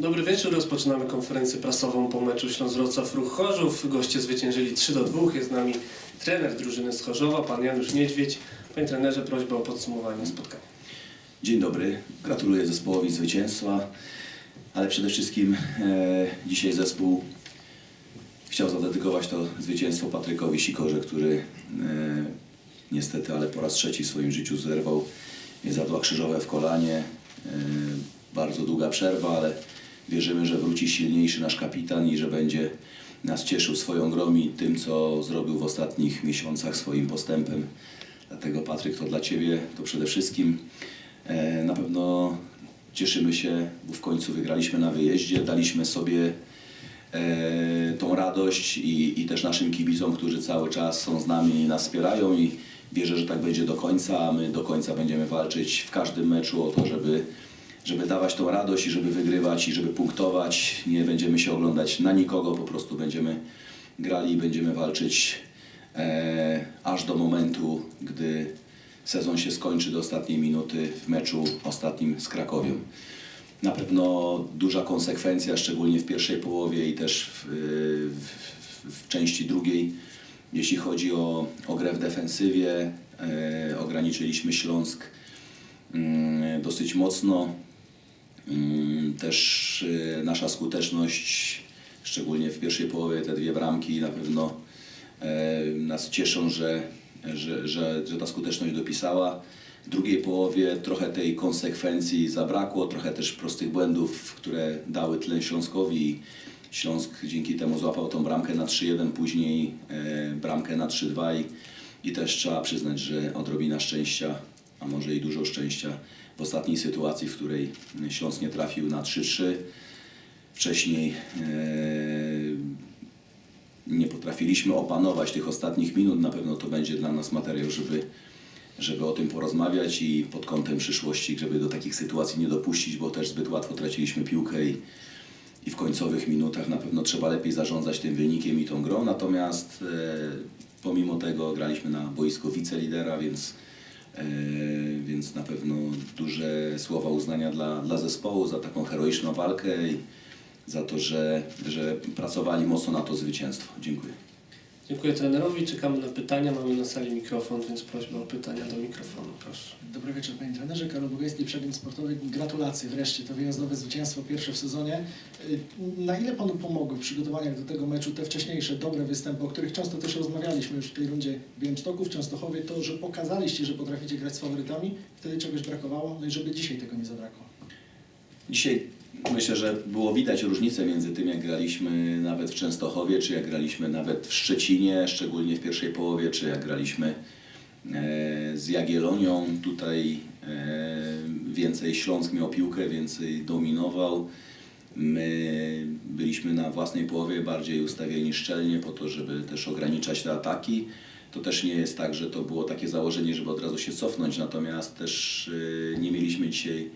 Dobry wieczór, rozpoczynamy konferencję prasową po meczu Śląsk-Wrocław Ruch Chorzów. Goście zwyciężyli 3 do 2. Jest z nami trener drużyny z Chorzowa, pan Janusz Niedźwiedź. Panie trenerze, prośba o podsumowanie spotkania. Dzień dobry. Gratuluję zespołowi zwycięstwa, ale przede wszystkim e, dzisiaj zespół chciał zadedykować to zwycięstwo Patrykowi Sikorze, który e, niestety, ale po raz trzeci w swoim życiu zerwał zadła krzyżowe w kolanie. E, bardzo długa przerwa, ale wierzymy, że wróci silniejszy nasz kapitan i że będzie nas cieszył swoją grą i tym, co zrobił w ostatnich miesiącach swoim postępem. Dlatego Patryk, to dla Ciebie to przede wszystkim E, Na pewno cieszymy się, bo w końcu wygraliśmy na wyjeździe, daliśmy sobie e, tą radość i, i też naszym kibicom, którzy cały czas są z nami i nas wspierają i wierzę, że tak będzie do końca, a my do końca będziemy walczyć w każdym meczu o to, żeby, żeby dawać tą radość i żeby wygrywać i żeby punktować. Nie będziemy się oglądać na nikogo, po prostu będziemy grali i będziemy walczyć e, aż do momentu, gdy sezon się skończy do ostatniej minuty w meczu ostatnim z Krakowią. Na pewno duża konsekwencja, szczególnie w pierwszej połowie i też w, w, w części drugiej, jeśli chodzi o, o grę w defensywie. E, ograniczyliśmy Śląsk mm, dosyć mocno. Mm, Też e, nasza skuteczność, szczególnie w pierwszej połowie, te dwie bramki na pewno e, nas cieszą, że, że, że, że ta skuteczność dopisała. W drugiej połowie trochę tej konsekwencji zabrakło, trochę też prostych błędów, które dały tlen Śląskowi. Śląsk dzięki temu złapał tą bramkę na 3-1, później e, bramkę na 3-2 i, i też trzeba przyznać, że odrobina szczęścia, a może i dużo szczęścia w ostatniej sytuacji, w której Śląsk nie trafił na 3-3. Wcześniej e, nie potrafiliśmy opanować tych ostatnich minut. Na pewno to będzie dla nas materiał, żeby, żeby o tym porozmawiać i pod kątem przyszłości, żeby do takich sytuacji nie dopuścić, bo też zbyt łatwo traciliśmy piłkę i, i w końcowych minutach na pewno trzeba lepiej zarządzać tym wynikiem i tą grą. Natomiast e, pomimo tego graliśmy na boisko wicelidera, więc, więc na pewno duże słowa uznania dla, dla zespołu za taką heroiczną walkę i za to, że, że pracowali mocno na to zwycięstwo. Dziękuję. Dziękuję trenerowi, czekamy na pytania. Mamy na sali mikrofon, więc prośba o pytania do mikrofonu, proszę. Dobry wieczór Panie Trenerze. Karol Bugajski, Przegląd Sportowy. Gratulacje wreszcie, to wyjazdowe zwycięstwo, pierwsze w sezonie. Y, Na ile Panu pomogły w przygotowaniach do tego meczu te wcześniejsze dobre występy, o których często też rozmawialiśmy już w tej rundzie Białymstoku, w Częstochowie, to, że pokazaliście, że potraficie grać z faworytami, wtedy czegoś brakowało, no i żeby dzisiaj tego nie zabrakło. Dzisiaj myślę, że było widać różnicę między tym, jak graliśmy nawet w Częstochowie, czy jak graliśmy nawet w Szczecinie, szczególnie w pierwszej połowie, czy jak graliśmy e, z Jagiellonią. Tutaj e, więcej Śląsk miał piłkę, więcej dominował. My byliśmy na własnej połowie bardziej ustawieni szczelnie po to, żeby też ograniczać te ataki. To też nie jest tak, że to było takie założenie, żeby od razu się cofnąć, natomiast też e, nie mieliśmy dzisiaj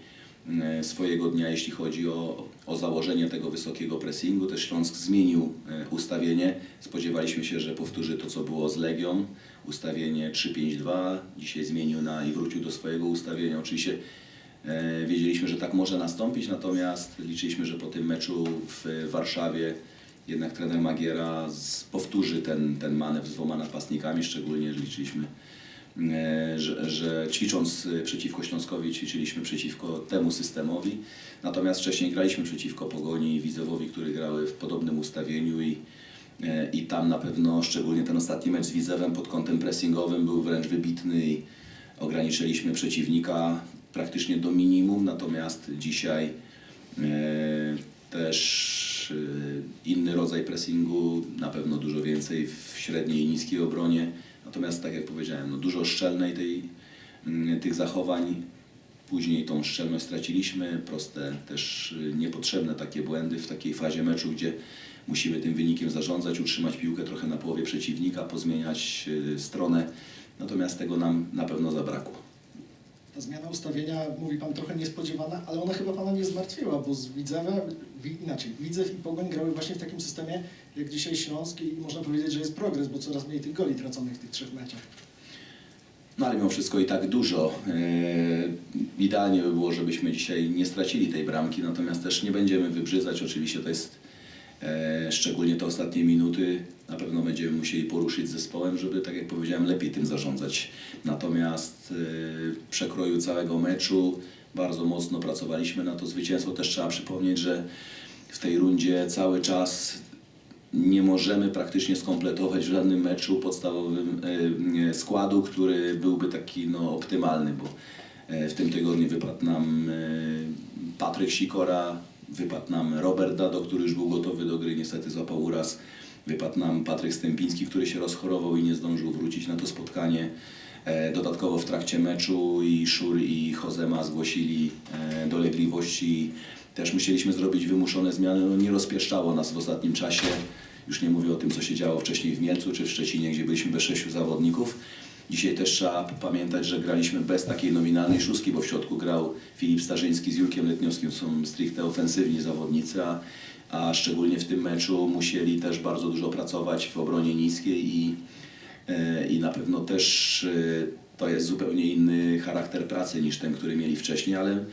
swojego dnia, jeśli chodzi o, o założenie tego wysokiego pressingu. Też Śląsk zmienił e, ustawienie. Spodziewaliśmy się, że powtórzy to, co było z Legią, ustawienie 3-5-2. Dzisiaj zmienił na i wrócił do swojego ustawienia. Oczywiście e, wiedzieliśmy, że tak może nastąpić, natomiast liczyliśmy, że po tym meczu w Warszawie jednak trener Magiera powtórzy ten, ten manewr z dwoma napastnikami, szczególnie liczyliśmy e, że, że ćwicząc e, przeciwko Śląskowi, ćwiczyliśmy przeciwko temu systemowi. Natomiast wcześniej graliśmy przeciwko Pogoni i Widzewowi, które grały w podobnym ustawieniu i, e, i tam na pewno, szczególnie ten ostatni mecz z Widzewem pod kątem pressingowym był wręcz wybitny i ograniczyliśmy przeciwnika praktycznie do minimum. Natomiast dzisiaj e, też e, inny rodzaj pressingu, na pewno dużo więcej w średniej i niskiej obronie. Natomiast tak jak powiedziałem, no dużo szczelnej tej, mm, tych zachowań. Później tą szczelność straciliśmy, proste też y, niepotrzebne takie błędy w takiej fazie meczu, gdzie musimy tym wynikiem zarządzać, utrzymać piłkę trochę na połowie przeciwnika, pozmieniać y, stronę. Natomiast tego nam na pewno zabrakło. Ta zmiana ustawienia, mówi Pan, trochę niespodziewana, ale ona chyba Pana nie zmartwiła, bo z Widzewem, wi, inaczej, Widzew i Pogoń grały właśnie w takim systemie, jak dzisiaj Śląsk i można powiedzieć, że jest progres, bo coraz mniej tych goli traconych w tych trzech meczach. No ale mimo wszystko i tak dużo. E, Idealnie by było, żebyśmy dzisiaj nie stracili tej bramki, natomiast też nie będziemy wybrzydzać. Oczywiście to jest szczególnie te ostatnie minuty. Na pewno będziemy musieli poruszyć zespołem, żeby, tak jak powiedziałem, lepiej tym zarządzać. Natomiast e, w przekroju całego meczu bardzo mocno pracowaliśmy na to zwycięstwo. Też trzeba przypomnieć, że w tej rundzie cały czas nie możemy praktycznie skompletować w żadnym meczu podstawowym e, e, składu, który byłby taki no, optymalny, bo e, w tym tygodniu wypadł nam e, Patryk Sikora, wypadł nam Robert Dado, który już był gotowy do gry, niestety złapał uraz. Wypadł nam Patryk Stępiński, który się rozchorował i nie zdążył wrócić na to spotkanie. E, Dodatkowo w trakcie meczu i Szur i Chozema zgłosili e, dolegliwości. Też musieliśmy zrobić wymuszone zmiany. No, nie rozpieszczało nas w ostatnim czasie. Już nie mówię o tym, co się działo wcześniej w Mielcu czy w Szczecinie, gdzie byliśmy bez sześciu zawodników. Dzisiaj też trzeba pamiętać, że graliśmy bez takiej nominalnej szóstki, bo w środku grał Filip Starzyński z Jurkiem Letniowskim, są stricte ofensywni zawodnicy, a, a szczególnie w tym meczu musieli też bardzo dużo pracować w obronie niskiej i, e, i na pewno też e, to jest zupełnie inny charakter pracy niż ten, który mieli wcześniej, ale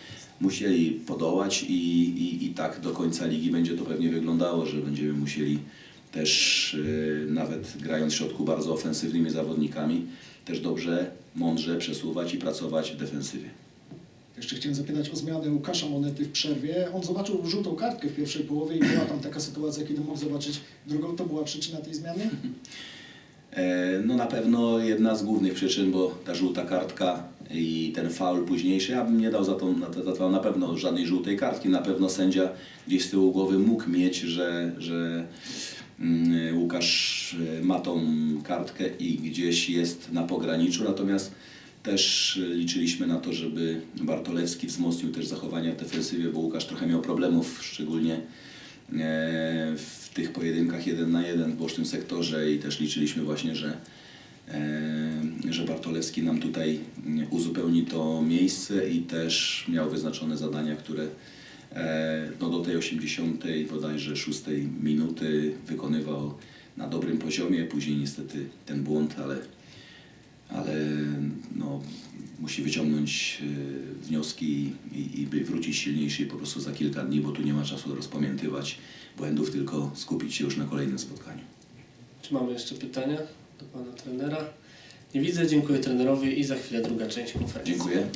musieli podołać i, i, i tak do końca ligi będzie to pewnie wyglądało, że będziemy musieli też e, nawet grając w środku bardzo ofensywnymi zawodnikami, też dobrze, mądrze przesuwać i pracować w defensywie. Jeszcze chciałem zapytać o zmianę Łukasza Monety w przerwie. On zobaczył żółtą kartkę w pierwszej połowie i była tam taka sytuacja, kiedy mógł zobaczyć drugą. To była przyczyna tej zmiany? E, No na pewno jedna z głównych przyczyn, bo ta żółta kartka i ten faul późniejszy, ja bym nie dał za to, na, za to na pewno żadnej żółtej kartki. Na pewno sędzia gdzieś z tyłu głowy mógł mieć, że, że Łukasz e, ma tą kartkę i gdzieś jest na pograniczu, natomiast też liczyliśmy na to, żeby Bartolewski wzmocnił też zachowania w defensywie, bo Łukasz trochę miał problemów, szczególnie e, w tych pojedynkach jeden na jeden w bocznym sektorze i też liczyliśmy właśnie, że, e, że Bartolewski nam tutaj uzupełni to miejsce i też miał wyznaczone zadania, które no do tej 80 bodajże 6 minuty wykonywał na dobrym poziomie. Później niestety ten błąd, ale, ale no, musi wyciągnąć e, wnioski i, i by wrócić silniejszy po prostu za kilka dni, bo tu nie ma czasu rozpamiętywać błędów, tylko skupić się już na kolejnym spotkaniu. Czy mamy jeszcze pytania do pana trenera? Nie widzę, dziękuję trenerowi i za chwilę druga część konferencji. Dziękuję.